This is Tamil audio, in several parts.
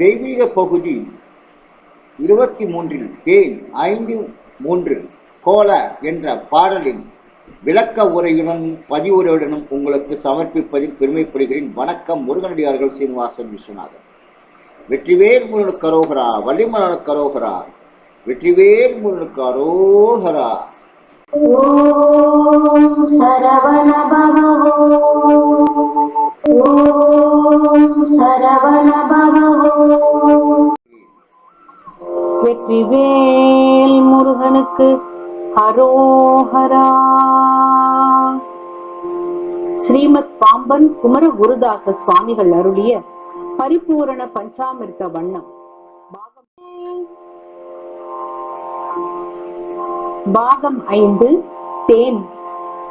தெய்வீக பகுதி இருபத்தி மூன்றில் தேன் ஐந்து மூன்று கோல என்ற பாடலின் விளக்க உரையுடனும் பதிவுரையுடனும் உங்களுக்கு சமர்ப்பிப்பதில் பெருமைப்படுகிறேன். வணக்கம் முருகனடியார்கள் சீனிவாசன் விஸ்வநாதன். வெற்றிவேல் முருகனு கரோகரா வள்ளிமலனு கரோகரா வெற்றிவேல் முருகனு கரோகரா ஓம் சரவணபவா வெற்றிவேல் முருகனுக்கு ஹரோஹரா ஸ்ரீமத் பாம்பன் குமர குருதாச சுவாமிகள் அருளிய பரிபூரண பஞ்சாமிர்த வண்ணம். பாகம் பாகம் ஐந்து தேன்.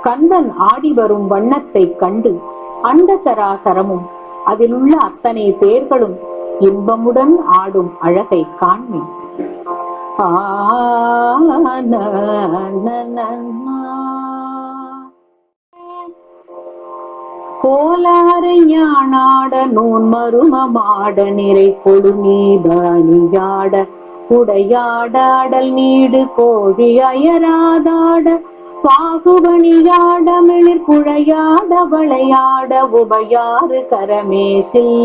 கந்தன் ஆடி வரும் வண்ணத்தை கண்டு அண்ட சராசரமும் அதிலுள்ள அத்தனை பேர்களும் இன்பமுடன் ஆடும் அழகை காண்மேன். கோலாறு ஞானாட நூன் மருமமாட நிறை கொடு நீதானியாட உடையாடாடல் நீடு கோழி அயராதாட பாகுபணியாட மிளிர் குழையாட வளையாட உபயாறு கரமேசில்.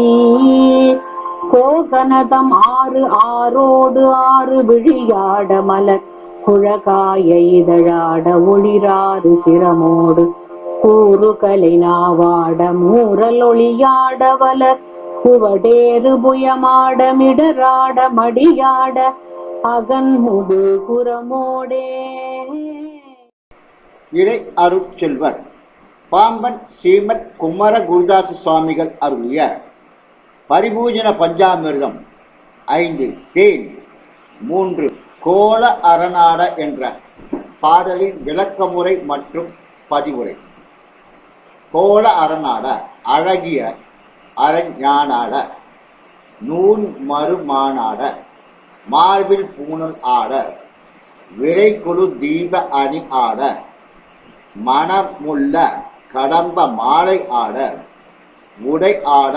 கோகனதம் ஆறு ஆரோடு ஆறு விழியாட மலர். குழகாய இதழாட ஒளிராறு சிரமோடு. கூறுகலை நாவாட மூரல் ஒளியாட வலர். குவடேறு புயமாட மிடராட மடியாட. அகன்முது புறமோடே இறை அருட்செல்வர் பாம்பன் ஸ்ரீமத் குமர குருதாச சுவாமிகள் அருளிய பரிபூஜன பஞ்சாமிர்தம். ஐந்து தேன். மூன்று கோல அரணாட என்ற பாடலின் விளக்கமுறை மற்றும் பதிவுரை. கோல அரணாட அழகிய அரஞானாட நூன் மறுமானாட மார்பில் பூணல் ஆட விரைக்குழு தீப அணி ஆட மனமுள்ள கடம்ப மாலை ஆட உடை ஆட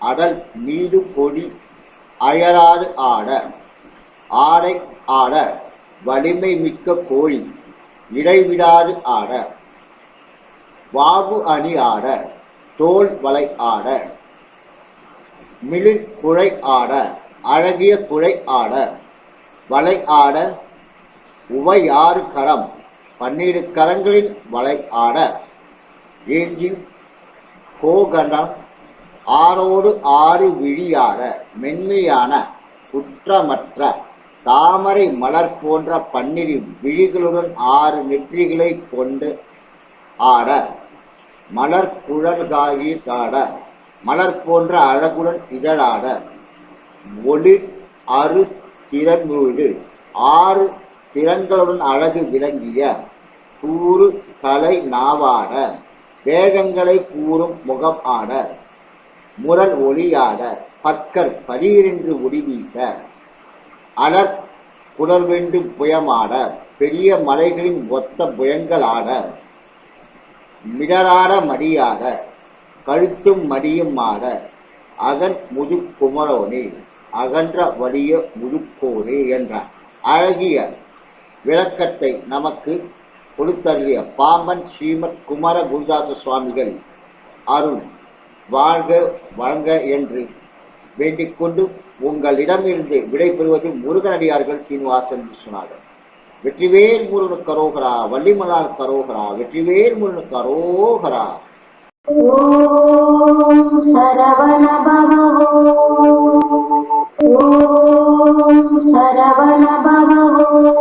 அடல் மீது கொடி அயராது ஆட ஆடை ஆட வலிமை மிக்க கோழி இடைவிடாது ஆட வாகு அணி ஆட தோல் வலை ஆட மிளிர் குழை ஆட அழகிய குழை ஆட வலை ஆட உவையாறு கரம் பன்னிரு கரங்களின் வலை ஆட ஏங்கின் கோகண்டம் ஆரோடு ஆறு விழியாட மென்மையான குற்றமற்ற தாமரை மலர் போன்ற பன்னிரு விழிகளுடன் ஆறு நெற்றிகளை கொண்டு ஆட மலர் குழல்காகி தாட மலர் போன்ற அழகுடன் இதழாட ஒளி அறு சிறங்கூடு ஆறு சிறங்களுடன் அழகு விளங்கிய கூறு கலை நாவாட வேகங்களை கூறும் முகம் ஆட முரல் ஒளியாட பற்கர் பரீரென்று ஒளிவீச அலர் புலர்வென்று புயமாட பெரிய மலைகளின் ஒத்த புயங்களாட மிடராட மடியாட கழுத்தும் மடியும் ஆட அகன் முதுக்குமரோனே அகன்ற வலிய முழுக்கோரே என்ற அழகிய விளக்கத்தை நமக்கு கொடுத்தருளிய பாம்பன் ஸ்ரீமத் குமர குருதாச சுவாமிகள் அருள். வாழ்க வழங்க என்று வேண்டிக்கொண்டு உங்களிடமிருந்து விடைபெறுவது முருகனடியார்கள் சீனிவாசன் விஸ்வநாதன். வெற்றிவேல் முருகனுக்கு அரோகரா வள்ளிமலால் கரோகரா வெற்றிவேல் முருகனுக்கு அரோகரா. ஓம் சரவண பவோ ஓம் சரவண பவோ